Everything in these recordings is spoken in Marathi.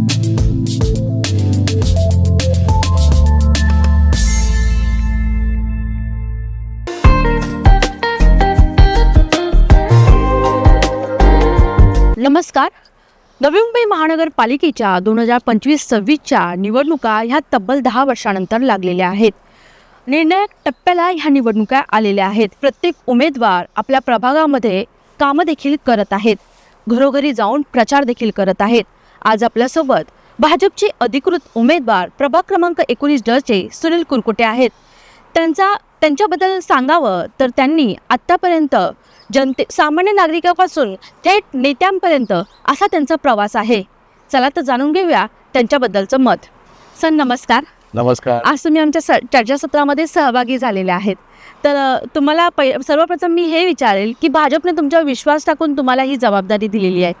नमस्कार. नवी मुंबई महानगरपालिकेच्या दोन हजार पंचवीस सव्वीसच्या निवडणुका ह्या तब्बल दहा वर्षानंतर लागलेल्या आहेत. निर्णायक टप्प्याला ह्या निवडणुका आलेल्या आहेत. प्रत्येक उमेदवार आपल्या प्रभागामध्ये कामं देखील करत आहेत. घरोघरी जाऊन प्रचार देखील करत आहेत. आज आपल्यासोबत भाजपचे अधिकृत उमेदवार प्रभाग क्रमांक एकोणीस डचे सुनील कुरकुटे आहेत. त्यांचा त्यांच्याबद्दल सांगावं तर त्यांनी आत्तापर्यंत जनते सामान्य नागरिकापासून थेट नेत्यांपर्यंत असा त्यांचा प्रवास आहे. चला तर जाणून घेऊया त्यांच्याबद्दलचं मत. सर नमस्कार. नमस्कार. आज तुम्ही आमच्या स चर्चासत्रामध्ये सहभागी झालेले आहेत. तर तुम्हाला पै सर्वप्रथम मी हे विचारेल की भाजपने तुमच्यावर विश्वास टाकून तुम्हाला ही जबाबदारी दिलेली आहे.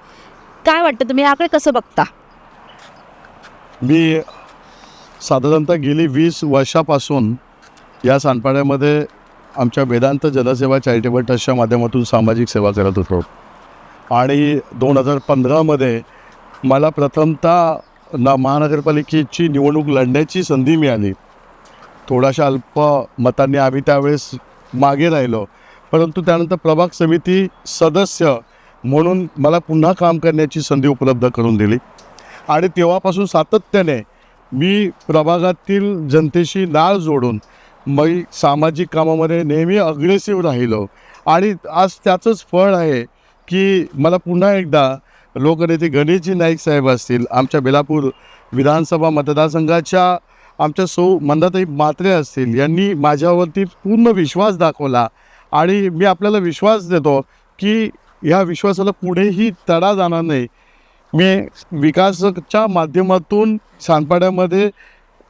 काय वाटतं तुम्ही याकडे कसं बघता? मी साधारणतः गेली वीस वर्षापासून या सांडपाड्यामध्ये आमच्या वेदांत जनसेवा चॅरिटेबल ट्रस्टच्या माध्यमातून सामाजिक सेवा करत होतो. आणि दोन हजार पंधरामध्ये मला प्रथमतः ना महानगरपालिकेची निवडणूक लढण्याची संधी मिळाली. थोड्याशा अल्प मतांनी आम्ही त्यावेळेस मागे राहिलो. परंतु त्यानंतर प्रभाग समिती सदस्य म्हणून मला पुन्हा काम करण्याची संधी उपलब्ध करून दिली. आणि तेव्हापासून सातत्याने मी प्रभागातील जनतेशी नाळ जोडून मी सामाजिक कामामध्ये नेहमी अग्रेसिव्ह राहिलो. आणि आज त्याचंच फळ आहे की मला पुन्हा एकदा लोकनेते गणेशजी नाईक साहेब असतील आमच्या बेलापूर विधानसभा मतदारसंघाच्या आमच्या सौ मंदाताई मात्रे असतील यांनी माझ्यावरती पूर्ण विश्वास दाखवला. आणि मी आपल्याला विश्वास देतो की ह्या विश्वासाला पुढेही तडा जाणार नाही. मी विकासाच्या माध्यमातून सांडपाड्यामध्ये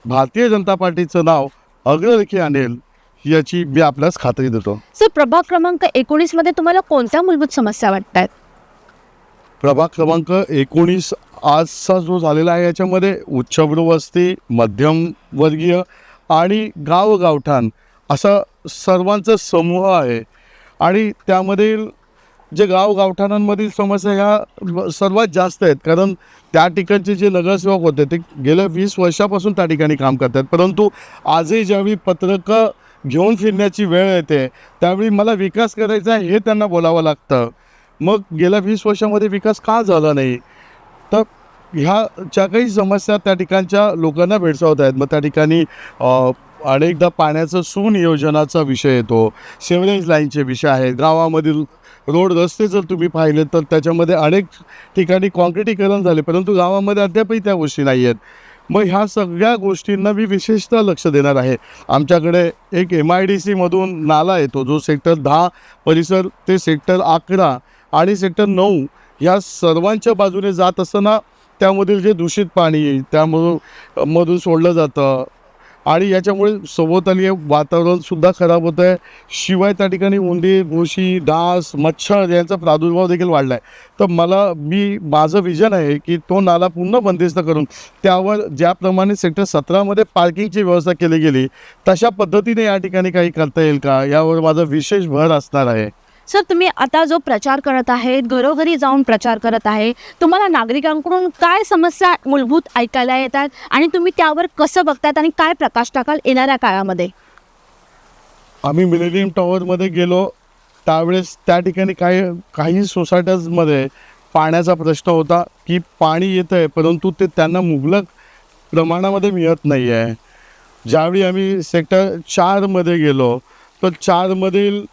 भारतीय जनता पार्टीचं नाव अग्ररेखी आणेल याची मी आपल्यास खात्री देतो. सर प्रभाग क्रमांक एकोणीसमध्ये तुम्हाला कोणत्या मूलभूत समस्या वाटत आहेत प्रभाग क्रमांक एकोणीस आजचा जो झालेला आहे याच्यामध्ये उच्चभ्रू वस्ती मध्यमवर्गीय आणि गावगावठाण असा सर्वांचा समूह आहे. आणि त्यामधील जे गाव गावठाणांमधील समस्या ह्या सर्वात जास्त आहेत. कारण त्या ठिकाणचे जे नगरसेवक होते ते गेल्या वीस वर्षापासून त्या ठिकाणी काम करतात. परंतु आजही ज्यावेळी पत्रकं घेऊन फिरण्याची वेळ येते त्यावेळी मला विकास करायचा आहे हे त्यांना बोलावं लागतं. मग गेल्या वीस वर्षामध्ये विकास का झाला नाही? तर ह्या ज्या काही समस्या त्या ठिकाणच्या लोकांना भेडसावत आहेत. मग त्या ठिकाणी अनेकदा पाण्याचं सुनियोजनाचा विषय येतो. सिवरेज लाईनचे विषय आहेत. गावामधील रोड रस्ते जर तुम्ही पाहिले तर त्याच्यामध्ये अनेक ठिकाणी कॉन्क्रिटीकरण झाले परंतु गावामध्ये अद्यापही त्या गोष्टी नाही आहेत. मग ह्या सगळ्या गोष्टींना मी विशेषतः लक्ष देणार आहे. आमच्याकडे एक एम आय डी सीमधून नाला येतो जो सेक्टर दहा परिसर ते सेक्टर अकरा आणि सेक्टर नऊ या सर्वांच्या बाजूने जात असताना त्यामधील जे दूषित पाणी त्यामधून मधून सोडलं जातं. आणि याच्यामुळे सभोवताली वातावरणसुद्धा खराब होतं आहे शिवाय त्या ठिकाणी उंदीर घोशी डास मच्छर यांचा प्रादुर्भाव देखील वाढला आहे तर मला मी माझं विजन आहे की तो नाला पूर्ण बंदिस्त करून त्यावर ज्याप्रमाणे सेक्टर सतरामध्ये पार्किंगची व्यवस्था केली गेली तशा पद्धतीने या ठिकाणी काही करता येईल का? यावर माझा विशेष भर असणार आहे. सर तुम्ही आता जो प्रचार करत आहेत घरोघरी जाऊन प्रचार करत आहे तुम्हाला नागरिकांकडून काय समस्या मूलभूत ऐकायला येतात आणि तुम्ही त्यावर कसं बघतात आणि काय प्रकाश टाकाल येणाऱ्या काळामध्ये? आम्ही मिलेनियम टॉवरमध्ये गेलो. त्यावेळेस त्या ठिकाणी काही काही सोसायट्यांमध्ये पाण्याचा प्रश्न होता की पाणी येतं आहे परंतु ते त्यांना मुबलक प्रमाणामध्ये मिळत नाही आहे ज्यावेळी आम्ही सेक्टर चारमध्ये गेलो तर चारमधील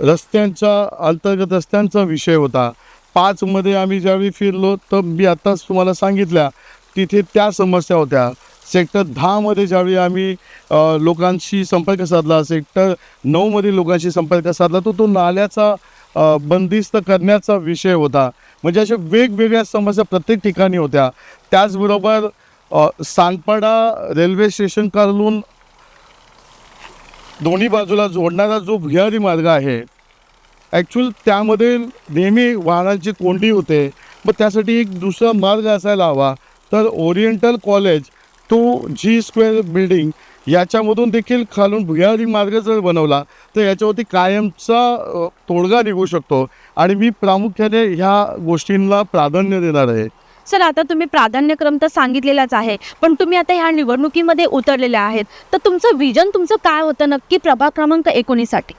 रस्त्यांचा अंतर्गत रस्त्यांचा विषय होता. पाचमध्ये आम्ही ज्यावेळी फिरलो तर मी आत्ताच तुम्हाला सांगितल्या तिथे त्या समस्या होत्या. सेक्टर दहामध्ये ज्यावेळी आम्ही लोकांशी संपर्क साधला सेक्टर नऊमध्ये लोकांशी संपर्क साधला तो तो नाल्याचा बंदिस्त करण्याचा विषय होता. म्हणजे अशा वेगवेगळ्या समस्या प्रत्येक ठिकाणी होत्या. त्याचबरोबर सांगपाडा रेल्वे स्टेशनकडून दोन्ही बाजूला जोडणारा जो भुयारी मार्ग आहे ॲक्च्युअल त्यामध्ये नेहमी वाहनांची कोंडी होते. मग त्यासाठी एक दुसरा मार्ग असायला हवा. तर ओरिएंटल कॉलेज तो जी स्क्वेअर बिल्डिंग याच्यामधून देखील खालून भुयारी मार्ग जर बनवला तर याच्यावरती कायमचा तोडगा निघू शकतो. आणि मी प्रामुख्याने ह्या गोष्टींना प्राधान्य देणार आहे. सर आता तुम्ही प्राधान्यक्रम तर सांगितलेलाच आहे पण तुम्ही आता ह्या निवडणुकीमध्ये उतरलेल्या आहेत. तर तुमचं विजन तुमचं काय होतं नक्की प्रभाग क्रमांक एकोणीससाठी?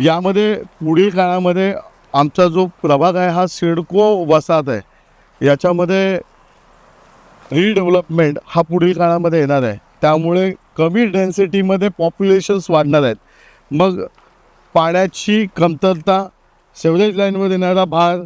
यामध्ये पुढील काळामध्ये आमचा जो प्रभाग आहे हा सिडको वसाहत आहे. याच्यामध्ये रिडेव्हलपमेंट हा पुढील काळामध्ये येणार आहे. त्यामुळे कमी डेन्सिटीमध्ये पॉप्युलेशन्स वाढणार आहेत. मग पाण्याची कमतरता सेवरेज लाईनवर येणारा भार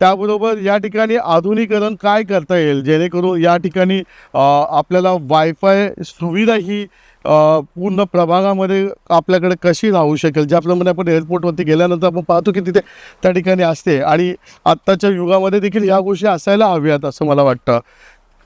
त्याबरोबर या ठिकाणी आधुनिकरण काय करता येईल? जेणेकरून या ठिकाणी आपल्याला वायफाय सुविधा ही पूर्ण प्रभागामध्ये आपल्याकडे कशी राहू शकेल? ज्याप्रमाणे आपण एअरपोर्टवरती गेल्यानंतर आपण पाहतो की तिथे त्या ठिकाणी असते. आणि आत्ताच्या युगामध्ये देखील ह्या गोष्टी असायला हव्यात असं मला वाटतं.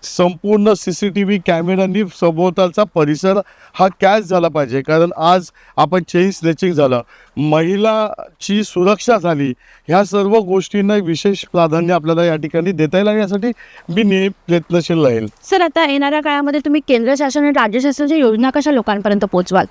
संपूर्ण सी सी टी व्ही कॅमेऱ्यांनी सभोवतालचा परिसर हा कॅच झाला पाहिजे. कारण आज आपण चेन स्नेचिंग झालं. महिलाची सुरक्षा झाली. ह्या सर्व गोष्टींना विशेष प्राधान्य आपल्याला या ठिकाणी देता येईल आणि यासाठी मी नेहमी प्रयत्नशील राहील. सर आता येणाऱ्या काळामध्ये तुम्ही केंद्र शासन आणि राज्य शासनाच्या योजना कशा लोकांपर्यंत पोहोचवाल?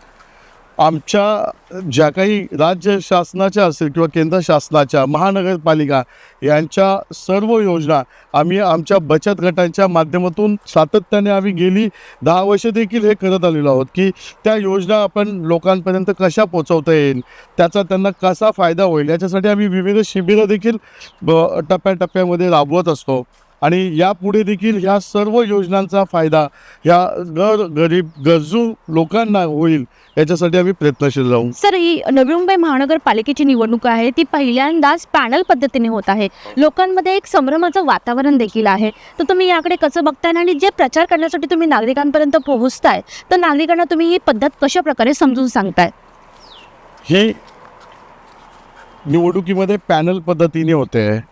आमच्या ज्या काही राज्य शासनाच्या असेल किंवा केंद्र शासनाच्या महानगरपालिका यांच्या सर्व योजना आम्ही आमच्या बचत गटांच्या माध्यमातून सातत्याने आम्ही गेली. दहा वर्ष देखील हे करत आलेलो आहोत की त्या योजना आपण लोकांपर्यंत कशा पोचवता येईल त्याचा त्यांना कसा फायदा होईल याच्यासाठी आम्ही विविध शिबिरं देखील ब टप्प्याटप्प्यामध्ये राबवत असतो. आणि यापुढे देखील ह्या सर्व योजनांचा फायदा ह्या गर गरीब गरजू लोकांना होईल याच्यासाठी आम्ही प्रयत्नशील राहू. सर ही नवी मुंबई महानगरपालिकेची निवडणूक आहे. ती पहिल्यांदाच पॅनल पद्धतीने होत आहे. लोकांमध्ये एक संभ्रमाचं वातावरण देखील आहे. तर तुम्ही याकडे कसं बघताय? आणि जे प्रचार करण्यासाठी तुम्ही नागरिकांपर्यंत पोहोचताय तर नागरिकांना तुम्ही ही पद्धत कशा प्रकारे समजून सांगताय? हे निवडणुकीमध्ये पॅनल पद्धतीने होते.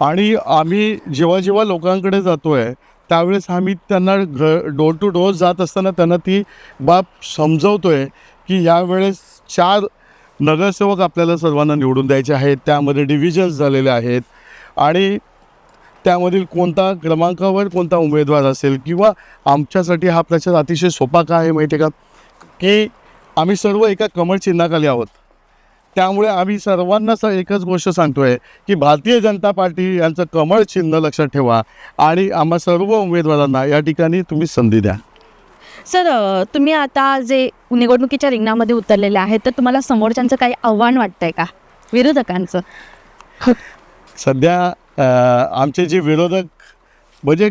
आणि आम्ही जेव्हा जेव्हा लोकांकडे जातो आहे त्यावेळेस आम्ही त्यांना घ डोर टू डोर जात असताना त्यांना ती बाब समजवतो आहे की यावेळेस चार नगरसेवक आपल्याला सर्वांना निवडून द्यायचे आहेत त्यामध्ये डिव्हिजन्स झालेले आहेत आणि त्यामधील कोणता क्रमांकावर कोणता उमेदवार असेल किंवा आमच्यासाठी हा प्रचार अतिशय सोपा का आहे माहिती आहे का? की आम्ही सर्व एका कमळ चिन्हाखाली आहोत. त्यामुळे आम्ही सर्वांना स एकच गोष्ट सांगतोय की भारतीय जनता पार्टी यांचं कमळ चिन्ह लक्षात ठेवा आणि आम्हा सर्व उमेदवारांना या ठिकाणी तुम्ही संधी द्या. सर तुम्ही आता जे निवडणुकीच्या रिंगणामध्ये उतरलेले आहेत तर तुम्हाला समोरच्यांचं काही आव्हान वाटतंय का? विरोधकांचं. सध्या आमचे जे विरोधक म्हणजे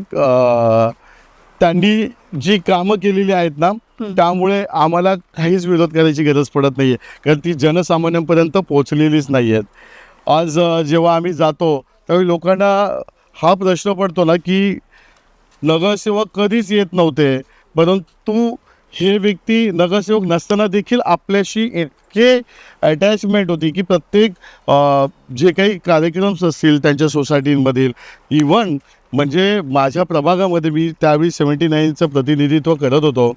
त्यांनी जी कामं केलेली आहेत ना त्यामुळे आम्हाला काहीच विरोध करायची गरज पडत नाही आहे कारण ती जनसामान्यांपर्यंत पोचलेलीच नाही आहेत आज जेव्हा आम्ही जातो त्यावेळी लोकांना हा प्रश्न पडतो ना की नगरसेवक कधीच येत नव्हते. परंतु हे व्यक्ती नगरसेवक नसताना देखील आपल्याशी इतके अटॅचमेंट होती की प्रत्येक जे काही कार्यक्रम असतील त्यांच्या सोसायटींमधील इवन म्हणजे माझ्या प्रभागामध्ये मी त्यावेळी सेवन्टी नाईनचं प्रतिनिधित्व करत होतो.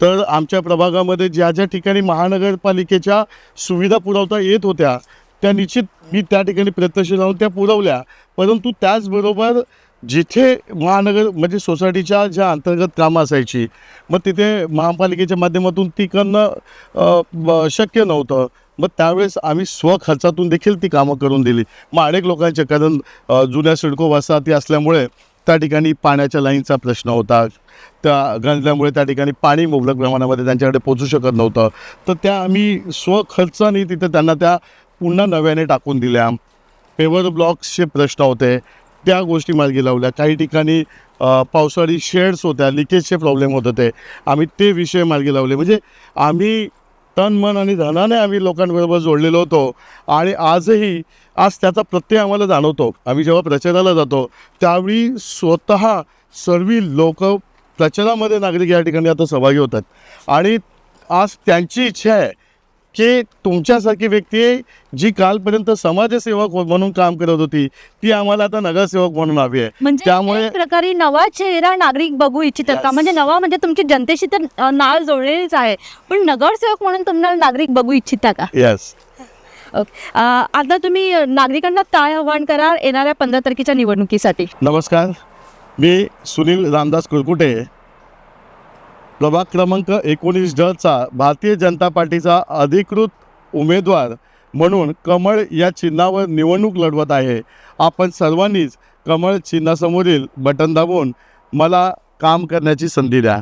तर आमच्या प्रभागामध्ये ज्या ज्या ठिकाणी महानगरपालिकेच्या सुविधा पुरवता येत होत्या त्या निश्चित मी त्या ठिकाणी प्रत्यक्ष जाऊन त्या पुरवल्या. परंतु त्याचबरोबर जिथे महानगर म्हणजे सोसायटीच्या ज्या अंतर्गत कामं असायची मग तिथे महापालिकेच्या माध्यमातून ती करणं ब- शक्य नव्हतं. मग त्यावेळेस आम्ही स्वखर्चातून देखील ती कामं करून दिली. मग अनेक लोकांच्या कारण जुन्या सिडको वसाहती असल्यामुळे त्या ठिकाणी पाण्याच्या लाईनचा प्रश्न होता. त्या गंजल्यामुळे त्या ठिकाणी पाणी मुबलक प्रमाणामध्ये त्यांच्याकडे पोचू शकत नव्हतं. तर त्या आम्ही स्वखर्चाने तिथे त्यांना त्या पुन्हा नव्याने टाकून दिल्या. पेवर ब्लॉक्सचे प्रश्न होते. त्या गोष्टी मार्गी लावल्या. काही ठिकाणी पावसाळी शेड्स होत्या. लिकेजचे प्रॉब्लेम होत होते. आम्ही ते विषय मार्गी लावले. म्हणजे आम्ही तन मन आणि धनाने आम्ही लोकांबरोबर जोडलेलो होतो. आणि आजही आज त्याचा प्रत्यय आम्हाला जाणवतो. आम्ही जेव्हा प्रचाराला जातो त्यावेळी स्वतः सर्व लोक प्रचारामध्ये नागरिक या ठिकाणी आता सहभागी होतात. आणि आज त्यांची इच्छा आहे की तुमच्यासारखी व्यक्ती जी कालपर्यंत समाजसेवक हो- म्हणून काम करत होती ती आम्हाला आता नगरसेवक म्हणून हवी आहे. म्हणजे त्यामुळे प्रकारे नवा चेहरा नागरिक बघू इच्छितात का. म्हणजे नवा म्हणजे तुमची जनतेशी तर नाळ जोडलेलीच आहे. पण नगरसेवक म्हणून तुम्हाला नागरिक बघू इच्छिता का? येस आता तुम्ही नागरिकांना काय आव्हान कराल येणाऱ्या पंधरा तारखेच्या निवडणुकीसाठी. नमस्कार. मी सुनील रामदास कुरकुटे प्रभाग क्रमांक एकोणीस डचा भारतीय जनता पार्टीचा अधिकृत उमेदवार म्हणून कमळ या चिन्हावर निवडणूक लढवत आहे. आपण सर्वांनीच कमळ चिन्हासमोरील बटन दाबून मला काम करण्याची संधी द्या.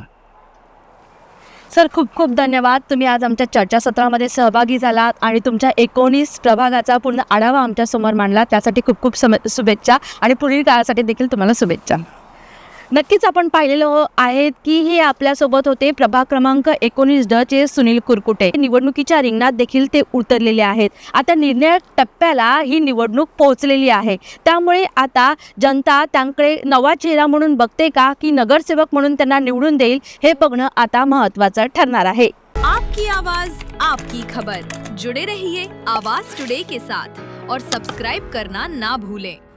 सर खूप खूप धन्यवाद. तुम्ही आज आमच्या चर्चासत्रामध्ये सहभागी झालात आणि तुमच्या एकोणीस प्रभागाचा पूर्ण आढावा आमच्यासमोर मांडला त्यासाठी खूप खूप सम शुभेच्छा आणि पुढील काळासाठी देखील तुम्हाला शुभेच्छा. नक्कीच आपण पाहिलेलं आहेत की हे आपल्यासोबत होते प्रभाग क्रमांक एकोणीस ड चे सुनील कुरकुटे. निवडणुकीच्या रिंगणात देखील ते उतरलेले आहेत. आता निर्णायक टप्प्याला ही निवडणूक पोहोचलेली आहे. त्यामुळे आता जनता त्यांकडे नवा चेहरा म्हणून बघते का की नगरसेवक म्हणून त्यांना निवडून देईल हे बघणं आता महत्त्वाचं ठरणार आहे. आपकी आवाज आपकी खबर. जुड़े रहिए आवाज टुडे के साथ. और सब्सक्राइब करना ना भूलें.